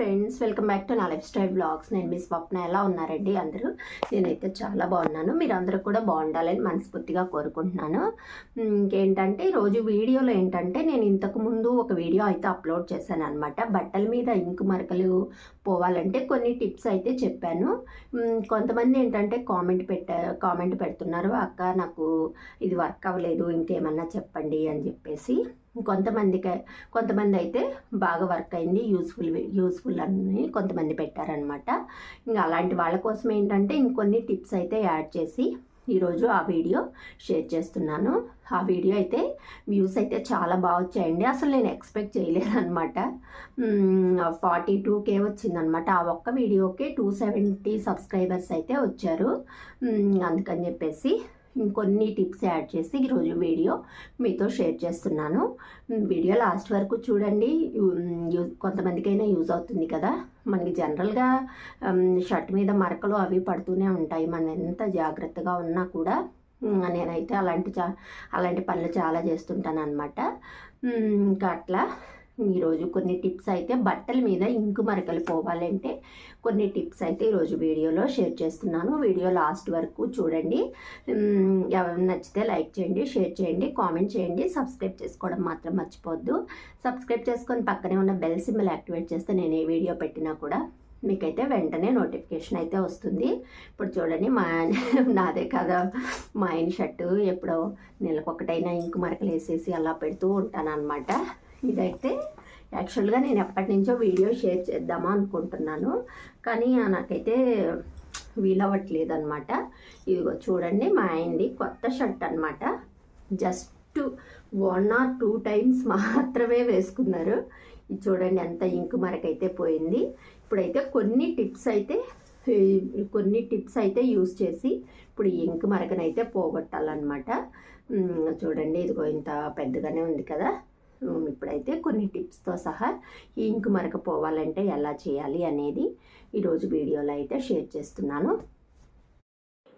Friends welcome back to నా life style blogs. నేను మీ స్వప్న. ఎలా ఉన్నారండి అందరూ? నేనైతే చాలా బాగున్నాను. మీరు అందరూ కూడా బాగుండాలని మనస్ఫూర్తిగా కోరుకుంటున్నాను. ఇంకేంటంటే ఈరోజు వీడియోలో ఏంటంటే నేను ఇంతకు ముందు ఒక వీడియో అయితే అప్లోడ్ చేశాను అనమాట బట్టల మీద ఇంకు మరకలు పోవాలంటే కొన్ని టిప్స్ అయితే చెప్పాను. కొంతమంది ఏంటంటే కామెంట్ పెట్ట కామెంట్ పెడుతున్నారు అక్క నాకు ఇది వర్క్ అవ్వలేదు ఇంకేమన్నా చెప్పండి అని చెప్పేసి. కొంతమందికి కొంతమంది అయితే బాగా వర్క్ అయింది యూస్ఫుల్ యూస్ఫుల్ అని కొంతమంది పెట్టారనమాట ఇంకా అలాంటి వాళ్ళ కోసం ఏంటంటే ఇంకొన్ని టిప్స్ అయితే యాడ్ చేసి ఈరోజు ఆ వీడియో షేర్ చేస్తున్నాను. ఆ వీడియో అయితే వ్యూస్ అయితే చాలా బాగా వచ్చాయండి. అసలు నేను ఎక్స్పెక్ట్ చేయలేదనమాట ఫార్టీ టూకే వచ్చిందనమాట ఆ ఒక్క వీడియోకే టూ సెవెంటీ సబ్స్క్రైబర్స్ అయితే వచ్చారు. అందుకని చెప్పేసి ఇంకొన్ని టిప్స్ యాడ్ చేసి ఈరోజు వీడియో మీతో షేర్ చేస్తున్నాను. వీడియో లాస్ట్ వరకు చూడండి. యూ- కొంతమందికైనా యూజ్ అవుతుంది కదా. మనకి జనరల్గా షర్ట్ మీద మరకలు అవి పడుతూనే ఉంటాయి. మనం ఎంత జాగ్రత్తగా ఉన్నా కూడా నేనైతే అలాంటి చా అలాంటి పనులు చాలా చేస్తుంటాను అనమాట ఇంకా అట్లా ఈరోజు కొన్ని టిప్స్ అయితే బట్టల మీద ఇంకు మరకలు పోవాలంటే కొన్ని టిప్స్ అయితే ఈరోజు వీడియోలో షేర్ చేస్తున్నాను. వీడియో లాస్ట్ వరకు చూడండి. ఎవరు నచ్చితే లైక్ చేయండి షేర్ చేయండి కామెంట్ చేయండి. సబ్స్క్రైబ్ చేసుకోవడం మాత్రం మర్చిపోవద్దు సబ్స్క్రైబ్ చేసుకొని పక్కనే ఉన్న బెల్ సింబల్ యాక్టివేట్ చేస్తే నేను ఏ వీడియో పెట్టినా కూడా మీకైతే వెంటనే నోటిఫికేషన్ అయితే వస్తుంది. ఇప్పుడు చూడండి మా ఆయన నాదే కదా మా ఆయన షర్టు ఎప్పుడో నెలకొకటైనా ఇంకు మరకలు వేసేసి అలా పెడుతూ ఉంటాను అనమాట ఇదైతే యాక్చువల్గా నేను ఎప్పటి నుంచో వీడియో షేర్ చేద్దామా అనుకుంటున్నాను. కానీ నాకైతే వీలవ్వట్లేదు అనమాట ఇదిగో చూడండి మా ఆయనది కొత్త షర్ట్ అనమాట just one or two times మాత్రమే వేసుకున్నారు. ఇది చూడండి ఎంత ఇంకు మరకైతే పోయింది. ఇప్పుడైతే కొన్ని టిప్స్ అయితే కొన్ని టిప్స్ అయితే యూస్ చేసి ఇప్పుడు ఇంక్ ఇంకు మరకనైతే పోగొట్టాలన్నమాట. చూడండి ఇదిగో ఇంత పెద్దగానే ఉంది కదా. ఇప్పుడైతే కొన్ని టిప్స్తో సహా ఈ ఇంకు మరక పోవాలంటే ఎలా చేయాలి అనేది ఈరోజు వీడియోలో అయితే షేర్ చేస్తున్నాను.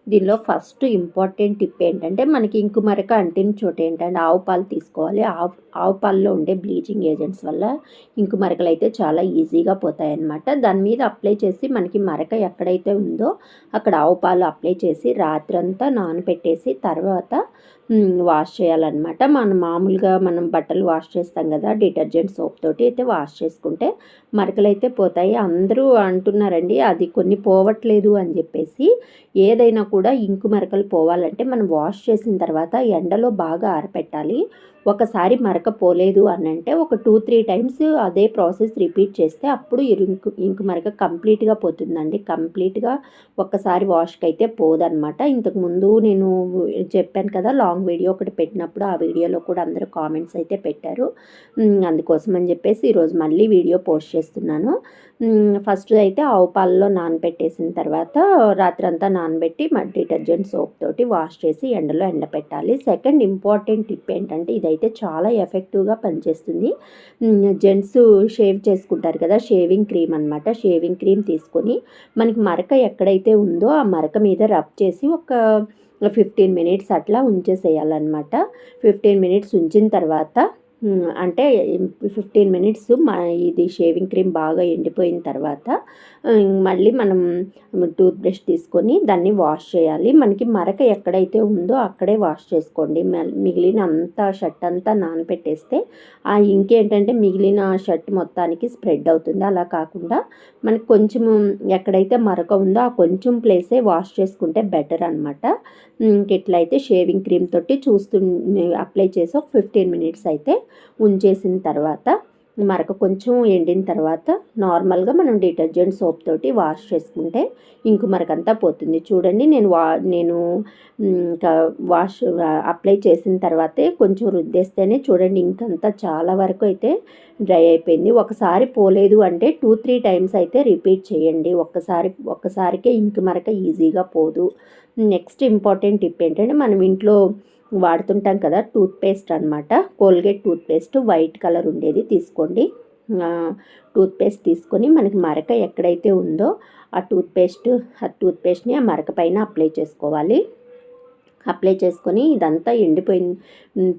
దీనిలో ఫస్ట్ ఇంపార్టెంట్ టిప్ ఏంటంటే మనకి ఇంకు మరక అంటిన చోట ఏంటంటే ఆవు పాలు తీసుకోవాలి. ఆవు ఆవు పాలలో ఉండే బ్లీచింగ్ ఏజెంట్స్ వల్ల ఇంకు మరకలు అయితే చాలా ఈజీగా పోతాయి అన్నమాట దాని మీద అప్లై చేసి మనకి మరక ఎక్కడైతే ఉందో అక్కడ ఆవు పాలు అప్లై చేసి రాత్రంతా నానబెట్టేసి తర్వాత వాష్ చేయాలన్నమాట. మనం మామూలుగా మనం బట్టలు వాష్ చేస్తాం కదా డిటర్జెంట్ సోప్ తోటి అయితే వాష్ చేసుకుంటే మరకలు అయితే పోతాయి. అందరూ అంటున్నారండి అది కొన్ని పోవట్లేదు అని చెప్పేసి ఏదైనా కూడా ఇంకు మరకలు పోవాలంటే మనం వాష్ చేసిన తర్వాత ఎండలో బాగా ఆరపెట్టాలి. ఒకసారి మరక పోలేదు అని అంటే ఒక టూ త్రీ టైమ్స్ అదే ప్రాసెస్ రిపీట్ చేస్తే అప్పుడు ఇంకు ఇంకు మరక కంప్లీట్గా పోతుందండి. కంప్లీట్గా ఒక్కసారి వాష్కి అయితే పోదనమాట. ఇంతకు ముందు నేను చెప్పాను కదా లాంగ్ వీడియో ఒకటి పెట్టినప్పుడు ఆ వీడియోలో కూడా అందరూ కామెంట్స్ అయితే పెట్టారు. అందుకోసం అని చెప్పేసి ఈరోజు మళ్ళీ వీడియో పోస్ట్ చేస్తున్నాను. ఫస్ట్ అయితే ఆవు పాలలో నానబెట్టేసిన తర్వాత రాత్రంతా నానబెట్టి మడ్ డిటర్జెంట్ సోప్ తోటి వాష్ చేసి ఎండలో ఎండపెట్టాలి. సెకండ్ ఇంపార్టెంట్ టిప్ ఏంటంటే ఇదైతే చాలా ఎఫెక్టివ్గా పనిచేస్తుంది. జెంట్స్ షేవ్ చేసుకుంటారు కదా షేవింగ్ క్రీమ్ అనమాట షేవింగ్ క్రీమ్ తీసుకొని మనకి మరక ఎక్కడైతే ఉందో ఆ మరక మీద రబ్ చేసి ఒక ఫిఫ్టీన్ మినిట్స్ అట్లా ఉంచేసేయాలన్నమాట. ఫిఫ్టీన్ మినిట్స్ ఉంచిన తర్వాత అంటే ఫిఫ్టీన్ మినిట్స్ మా ఇది షేవింగ్ క్రీమ్ బాగా ఎండిపోయిన తర్వాత మళ్ళీ మనం టూత్ బ్రష్ తీసుకొని దాన్ని వాష్ చేయాలి. మనకి మరక ఎక్కడైతే ఉందో అక్కడే వాష్ చేసుకోండి. మిగిలిన అంతా షర్ట్ అంతా నానబెట్టేస్తే ఆ ఇంకేంటంటే మిగిలిన షర్ట్ మొత్తానికి స్ప్రెడ్ అవుతుంది. అలా కాకుండా మనకి కొంచెం ఎక్కడైతే మరక ఉందో ఆ కొంచెం ప్లేసే వాష్ చేసుకుంటే బెటర్ అనమాట ఇట్లయితే షేవింగ్ క్రీమ్ తోటి చూస్తు అప్లై చేసి ఒక ఫిఫ్టీన్ మినిట్స్ అయితే ఉంచేసిన తర్వాత మరక కొంచెం ఎండిన తర్వాత నార్మల్గా మనం డిటర్జెంట్ సోప్ తోటి వాష్ చేసుకుంటే ఇంకు మరకంతా పోతుంది. చూడండి నేను వా నేను ఇంకా వాష్ అప్లై చేసిన తర్వాతే కొంచెం రుద్దేస్తేనే చూడండి ఇంకంతా చాలా వరకు అయితే డ్రై అయిపోయింది. ఒకసారి పోలేదు అంటే టూ త్రీ టైమ్స్ అయితే రిపీట్ చేయండి. ఒక్కసారి ఒక్కసారికే ఇంకు మరక ఈజీగా పోదు. నెక్స్ట్ ఇంపార్టెంట్ టిప్ ఏంటంటే మనం ఇంట్లో వాడుతుంటాం కదా టూత్పేస్ట్ అనమాట కోల్గేట్ టూత్పేస్ట్ వైట్ కలర్ ఉండేది తీసుకోండి. టూత్పేస్ట్ తీసుకొని మనకి మరక ఎక్కడైతే ఉందో ఆ టూత్పేస్ట్ ఆ టూత్పేస్ట్ని ఆ మరక పైన అప్లై చేసుకోవాలి. అప్లై చేసుకొని ఇదంతా ఎండిపోయిన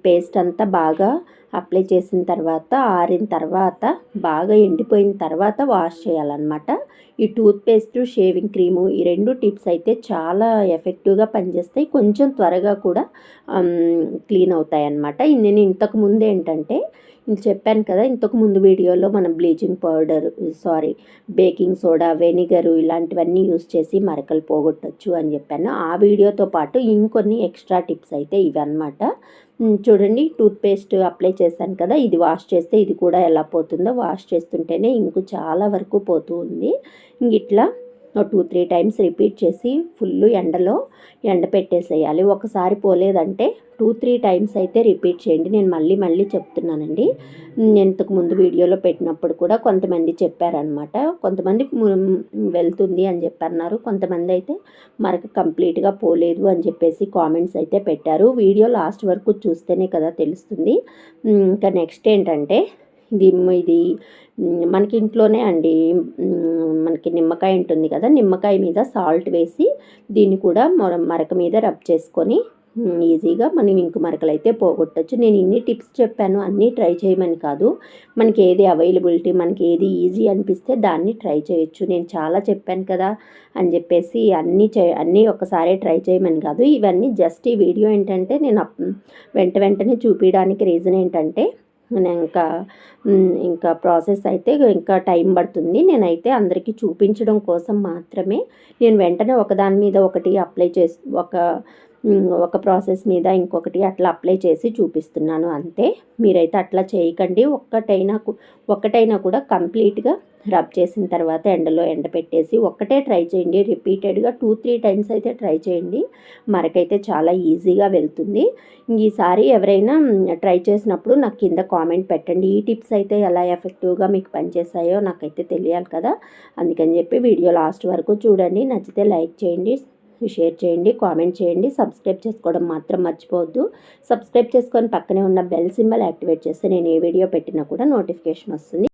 పేస్ట్ అంతా బాగా అప్లై చేసిన తర్వాత ఆరిన తర్వాత బాగా ఎండిపోయిన తర్వాత వాష్ చేయాలన్నమాట. ఈ టూత్ పేస్ట్ షేవింగ్ క్రీము ఈ రెండు టిప్స్ అయితే చాలా ఎఫెక్టివ్గా పనిచేస్తాయి. కొంచెం త్వరగా కూడా క్లీన్ అవుతాయి అన్నమాట నేను ఇంతకుముందు ఏంటంటే ఇంక చెప్పాను కదా ఇంతకు ముందు వీడియోలో మనం bleaching powder sorry baking soda vinegar ఇలాంటివన్నీ యూస్ చేసి మరకలు పోగొట్టచ్చు అని చెప్పాను. ఆ వీడియోతో పాటు ఇంకొన్ని ఎక్స్ట్రా టిప్స్ అయితే ఇవి చూడండి టూత్పేస్ట్ అప్లై చేశాను కదా ఇది వాష్ చేస్తే ఇది కూడా ఎలా పోతుందో వాష్ చేస్తుంటేనే ఇంకు చాలా వరకు పోతూ ఉంది. ఇంక ఇట్లా టూ త్రీ టైమ్స్ రిపీట్ చేసి ఫుల్ ఎండలో ఎండ పెట్టేసేయాలి. ఒకసారి పోలేదంటే టూ త్రీ టైమ్స్ అయితే రిపీట్ చేయండి. నేను మళ్ళీ మళ్ళీ చెప్తున్నానండి. ఇంతకు ముందు వీడియోలో పెట్టినప్పుడు కూడా కొంతమంది చెప్పారనమాట కొంతమంది వెళ్తుంది అని చెప్పన్నారు. కొంతమంది అయితే మరక కంప్లీట్గా పోలేదు అని చెప్పేసి కామెంట్స్ అయితే పెట్టారు. వీడియో లాస్ట్ వరకు చూస్తేనే కదా తెలుస్తుంది. ఇంకా నెక్స్ట్ ఏంటంటే ఇది. ఇది మనకి ఇంట్లోనే అండి మనకి నిమ్మకాయ ఉంటుంది కదా నిమ్మకాయ మీద సాల్ట్ వేసి దీన్ని కూడా మరక మీద రబ్ చేసుకొని ఈజీగా మనం ఇంకు మరకలు అయితే పోగొట్టచ్చు. నేను ఇన్ని టిప్స్ చెప్పాను అన్నీ ట్రై చేయమని కాదు. మనకి ఏది అవైలబిలిటీ మనకి ఏది ఈజీ అనిపిస్తే దాన్ని ట్రై చేయొచ్చు. నేను చాలా చెప్పాను కదా అని చెప్పేసి అన్నీ చే అన్నీ ఒకసారి ట్రై చేయమని కాదు. ఇవన్నీ జస్ట్ ఈ వీడియో ఏంటంటే నేను వెంట వెంటనే చూపించడానికి రీజన్ ఏంటంటే ఇంకా ఇంకా ప్రాసెస్ అయితే ఇంకా టైం పడుతుంది. నేనైతే అందరికీ చూపించడం కోసం మాత్రమే నేను వెంటనే ఒకదాని మీద ఒకటి అప్లై చేసి ఒక ఒక ప్రాసెస్ మీద ఇంకొకటి అట్లా అప్లై చేసి చూపిస్తున్నాను అంతే. మీరైతే అట్లా చేయకండి. ఒక్కటైనా ఒక్కటైనా కూడా కంప్లీట్గా రబ్ చేసిన తర్వాత ఎండలో ఎండ పెట్టేసి ఒక్కటే ట్రై చేయండి. రిపీటెడ్గా టూ త్రీ టైమ్స్ అయితే ట్రై చేయండి. మరకైతే చాలా ఈజీగా వెళ్తుంది. ఈసారి ఎవరైనా ట్రై చేసినప్పుడు నాకు కింద కామెంట్ పెట్టండి. ఈ టిప్స్ అయితే ఎలా ఎఫెక్టివ్గా మీకు పనిచేస్తాయో నాకైతే తెలియాలి కదా. అందుకని చెప్పి వీడియో లాస్ట్ వరకు చూడండి. నచ్చితే లైక్ చేయండి. షేర్ చేయండి కామెంట్ చేయండి. సబ్స్క్రైబ్ చేసుకోవడం మాత్రం మర్చిపోవద్దు. సబ్స్క్రైబ్ చేసుకొని పక్కనే ఉన్న బెల్ సింబల్ యాక్టివేట్ చేస్తే నేను ఏ వీడియో పెట్టినా కూడా నోటిఫికేషన్ వస్తుంది.